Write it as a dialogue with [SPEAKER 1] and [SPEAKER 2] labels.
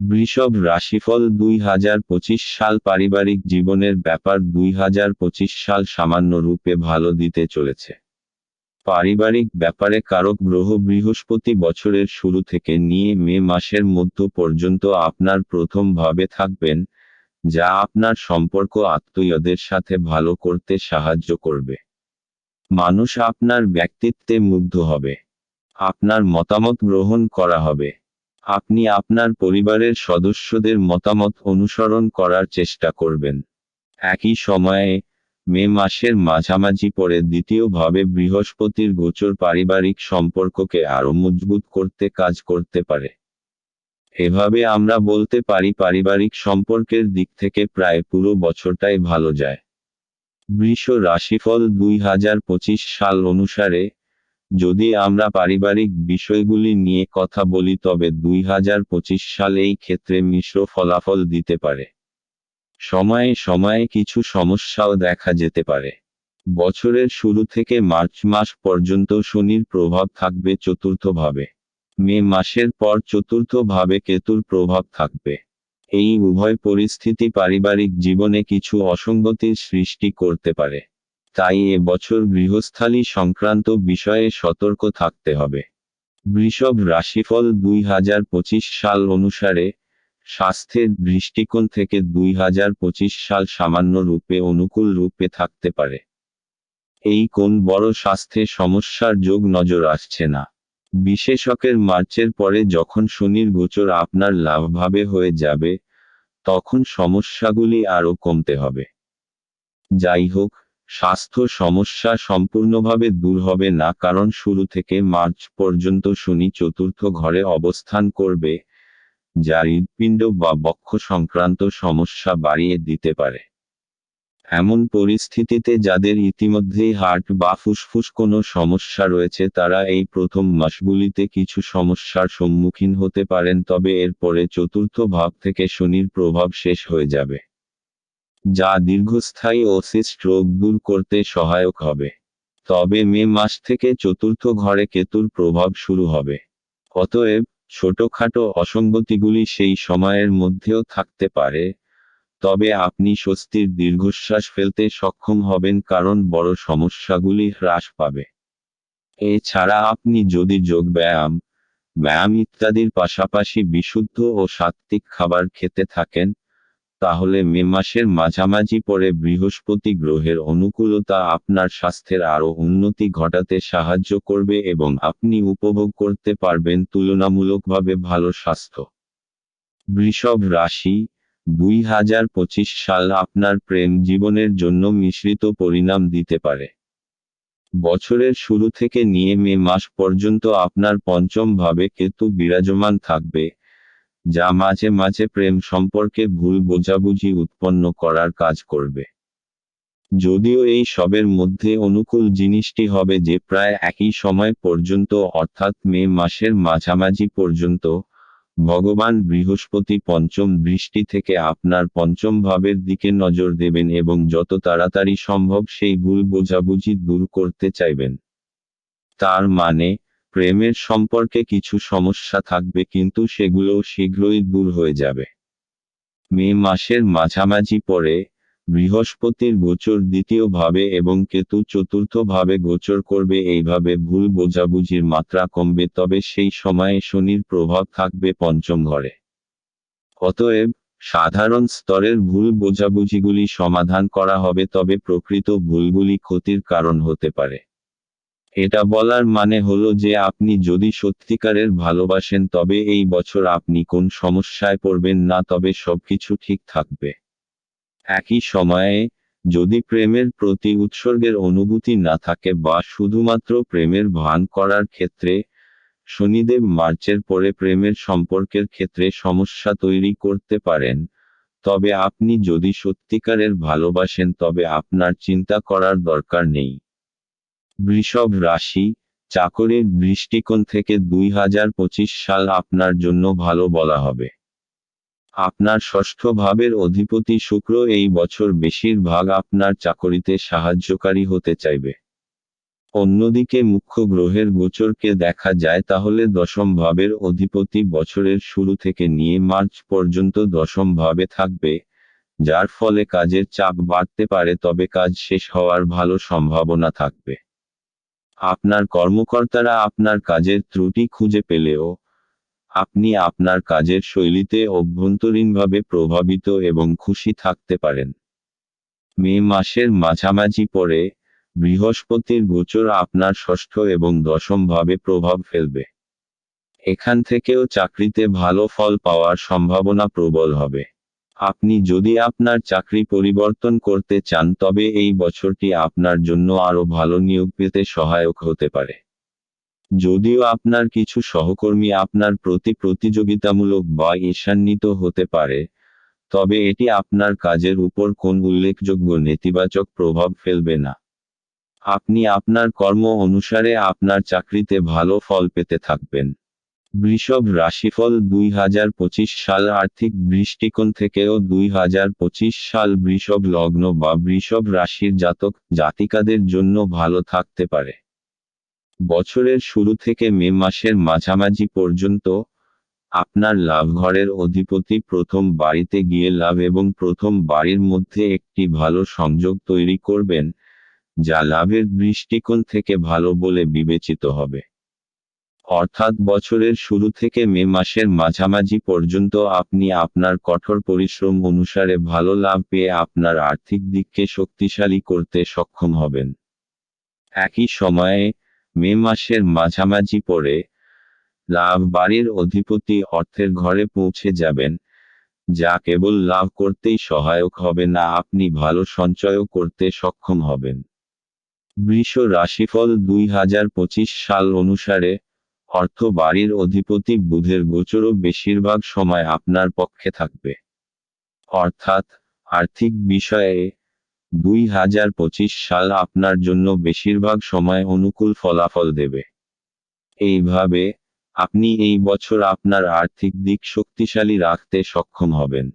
[SPEAKER 1] বৃষভ রাশিফল দুই হাজার পঁচিশ সাল পারিবারিক জীবনের ব্যাপার দুই হাজার পঁচিশ সাল সামান্য রূপে ভালো দিতে চলেছে। পারিবারিক ব্যাপারে কারক গ্রহ বৃহস্পতি বছরের শুরু থেকে নিয়ে মে মাসের মধ্য পর্যন্ত আপনার প্রথম ভাবে থাকবেন, যা আপনার সম্পর্ক আত্মীয়দের সাথে ভালো করতে সাহায্য করবে। মানুষ আপনার ব্যক্তিত্বে মুগ্ধ হবে। আপনার মতামত গ্রহণ করা হবে। আপনি আপনার পরিবারের সদস্যদের মতামত অনুসরণ করার চেষ্টা করবেন। একই সময়ে, মে মাসের মাঝামাঝি পরে দ্বিতীয়ভাবে বৃহস্পতির গোচর পারিবারিক সম্পর্ককে আরও মজবুত করতে কাজ করতে পারে। এভাবে আমরা বলতে পারি পারিবারিক সম্পর্কের দিক থেকে প্রায় পুরো বছরটাই ভালো যায়। বৃষ রাশিফল দুই হাজার পঁচিশ সাল অনুসারে যদি আমরা পারিবারিক বিষয়গুলি নিয়ে কথা বলি তবে দুই হাজার পঁচিশ সাল এই ক্ষেত্রে মিশ্র ফলাফল দিতে পারে। সময়ে সময়ে কিছু সমস্যাও দেখা যেতে পারে। বছরের শুরু থেকে মার্চ মাস পর্যন্ত শনির প্রভাব থাকবে চতুর্থভাবে। মে মাসের পর চতুর্থভাবে কেতুর প্রভাব থাকবে। এই উভয় পরিস্থিতি পারিবারিক জীবনে কিছু অসঙ্গতির সৃষ্টি করতে পারে। তাই এ বছর গৃহস্থালী সংক্রান্ত বিষয়ে সতর্ক থাকতে হবে। বৃষভ রাশিফল দুই হাজার পঁচিশ সাল অনুসারে স্বাস্থ্যের দৃষ্টিকোণ থেকে দুই হাজার পঁচিশ সাল সামান্য রূপে অনুকূল রূপে থাকতে পারে। এই কোন বড় স্বাস্থ্যে সমস্যার যোগ নজর আসছে না। বিশেষকের মার্চের পরে যখন শনির গোচর আপনার লাভভাবে হয়ে যাবে, তখন সমস্যাগুলি আরও কমতে হবে। যাই হোক স্বাস্থ্য সমস্যা সম্পূর্ণভাবে দূর হবে না কারণ শুরু থেকে মার্চ পর্যন্ত শনি চতুর্থ ঘরে অবস্থান করবে, যা হৃৎপিণ্ড বা বক্ষ সংক্রান্ত সমস্যা বাড়িয়ে দিতে পারে। এমন পরিস্থিতিতে যাদের ইতিমধ্যেই হার্ট বা ফুসফুস কোনো সমস্যা রয়েছে, তারা এই প্রথম মাসগুলিতে কিছু সমস্যার সম্মুখীন হতে পারেন, তবে এরপরে চতুর্থ ভাব থেকে শনির প্রভাব শেষ হয়ে যাবে। যা দীর্ঘস্থায়ী ও সিস্ট রোগ দূর করতে সহায়ক হবে। তবে মে মাস থেকে চতুর্থ ঘরে কেতুর প্রভাব শুরু হবে। অতএব, ছোটখাটো অসঙ্গতিগুলি সেই সময়ের মধ্যেও থাকতে পারে। তবে আপনি স্বস্তির দীর্ঘশ্বাস ফেলতে সক্ষম হবেন কারণ বড় সমস্যাগুলি হ্রাস পাবে। এছাড়া আপনি যদি যোগ ব্যায়াম ব্যায়াম ইত্যাদির পাশাপাশি বিশুদ্ধ ও সাত্ত্বিক খাবার খেতে থাকেন তাহলে মে মাসের মাঝামাঝি পরে বৃহস্পতি গ্রহের অনুকূলতা আপনার স্বাস্থ্যের আরও উন্নতি ঘটাতে সাহায্য করবে এবং আপনি উপভোগ করতে পারবেন তুলনামূলকভাবে ভালো স্বাস্থ্য। বৃষভ রাশি, দুই হাজার পঁচিশ সাল আপনার প্রেম জীবনের জন্য মিশ্রিত পরিণাম দিতে পারে। বছরের শুরু থেকে নিয়ে মে মাস পর্যন্ত আপনার পঞ্চম ভাবে কেতু বিরাজমান থাকবে। যা মাঝে মাঝে প্রেম সম্পর্কে ভুল বোঝাবুঝি উৎপন্ন করার কাজ করবে। যদিও এই সবের মধ্যে অনুকূল জিনিসটি হবে যে প্রায় একই সময় পর্যন্ত অর্থাৎ মে মাসের মাঝামাঝি পর্যন্ত ভগবান বৃহস্পতি পঞ্চম দৃষ্টি থেকে আপনার পঞ্চম ভাবের দিকে নজর দেবেন এবং যত তাড়াতাড়ি সম্ভব সেই ভুল বোঝাবুঝি দূর করতে চাইবেন। তার মানে প্রেমের সম্পর্কে কিছু সমস্যা থাকবে কিন্তু সেগুলোও শীঘ্রই দূর হয়ে যাবে। মে মাসের মাঝামাঝি পরে, বৃহস্পতির গোচর দ্বিতীয়ভাবে এবং কেতু চতুর্থভাবে গোচর করবে এইভাবে ভুল বোঝাবুঝির মাত্রা কমবে তবে সেই সময়ে শনির প্রভাব থাকবে পঞ্চম ঘরে। অতএব, সাধারণ স্তরের ভুল বোঝাবুঝিগুলি সমাধান করা হবে তবে প্রকৃত ভুলগুলি ক্ষতির কারণ হতে পারে। এটা বলার মানে হলো যে আপনি যদি সত্যিকারের ভালোবাসেন তবে এই বছর আপনি কোন সমস্যায় পড়বেন না তবে সবকিছু ঠিক থাকবে। একই সময়ে, যদি প্রেমের প্রতি উৎসর্গের অনুভূতি না থাকে বা শুধুমাত্র প্রেমের ভান করার ক্ষেত্রে, শনিদেব মার্চের পরে প্রেমের সম্পর্কের ক্ষেত্রে সমস্যা তৈরি করতে পারেন, তবে আপনি যদি সত্যিকারের ভালোবাসেন তবে আপনার চিন্তা করার দরকার নেই। বৃষভ রাশি, চাকরির দৃষ্টিকোণ থেকে দুই হাজার পঁচিশ সাল আপনার জন্য ভালো বলা হবে। আপনার ষষ্ঠ ভাবের অধিপতি শুক্র এই বছর বেশিরভাগ আপনার চাকরিতে সাহায্যকারী হতে চাইবে। অন্যদিকে মুখ্য গ্রহের গোচরকে দেখা যায় তাহলে দশম ভাবের অধিপতি বছরের শুরু থেকে নিয়ে মার্চ পর্যন্ত দশম ভাবে থাকবে, যার ফলে কাজের চাপ বাড়তে পারে তবে কাজ শেষ হওয়ার ভালো সম্ভাবনা থাকবে। আপনার কর্মকর্তারা আপনার কাজের ত্রুটি খুঁজে পেলেও, আপনি আপনার কাজের শৈলীতে অভ্যন্তরীণভাবে প্রভাবিত এবং খুশি থাকতে পারেন। মে মাসের মাঝামাঝি পরে, বৃহস্পতির গোচর আপনার ষষ্ঠ এবং দশম ভাবে প্রভাব ফেলবে। এখান থেকেও চাকরিতে ভালো ফল পাওয়ার সম্ভাবনা প্রবল হবে। আপনি যদি আপনার চাকরি পরিবর্তন করতে চান, তবে এই বছরটি আপনার জন্য আরও ভালো নিয়োগ পেতে সহায়ক হতে পারে। যদিও আপনার কিছু সহকর্মী আপনার প্রতি প্রতিযোগিতামূলক বা ঈর্ষান্বিত হতে পারে, তবে এটি আপনার কাজের উপর কোন উল্লেখযোগ্য নেতিবাচক প্রভাব ফেলবে না। আপনি আপনার কর্ম অনুসারে আপনার চাকরিতে ভালো ফল পেতে থাকবেন। বৃষভ রাশিফল দুই হাজার পঁচিশ সাল আর্থিক দৃষ্টিকোণ থেকেও দুই হাজার পঁচিশ সাল বৃষভ লগ্ন বা বৃষভ রাশির জাতক জাতিকাদের জন্য ভালো থাকতে পারে। বছরের শুরু থেকে মে মাসের মাঝামাঝি পর্যন্ত আপনার লাভ ঘরের অধিপতি প্রথম বাড়িতে গিয়ে লাভ এবং প্রথম বাড়ির মধ্যে একটি ভালো সংযোগ তৈরি করবেন, যা লাভের দৃষ্টিকোণ থেকে ভালো বলে বিবেচিত হবে। অর্থাৎ বছরের শুরু থেকে মে মাসের মাঝামাঝি পর্যন্ত আপনি আপনার কঠোর পরিশ্রম অনুসারে ভালো লাভ পেয়ে আপনার আর্থিক দিককে শক্তিশালী করতে সক্ষম হবেন। একই সময়ে, মে মাসের মাঝামাঝি পরে লাভ বাড়ির অধিপতি অর্থের ঘরে পৌঁছে যাবেন, যা কেবল লাভ করতেই সহায়ক হবে না, আপনি ভালো সঞ্চয়ও করতে সক্ষম হবেন। বৃষ রাশিফল দুই হাজার পঁচিশ সাল অনুসারে অর্থ বাড়ির অধিপতি বুধের গোচরও বেশিরভাগ সময় আপনার পক্ষে থাকবে। অর্থাৎ, আর্থিক বিষয়ে দুই হাজার পঁচিশ সাল আপনার জন্য বেশিরভাগ সময় অনুকূল ফলাফল দেবে। এইভাবে, আপনি এই বছর আপনার আর্থিক দিক শক্তিশালী রাখতে সক্ষম হবেন।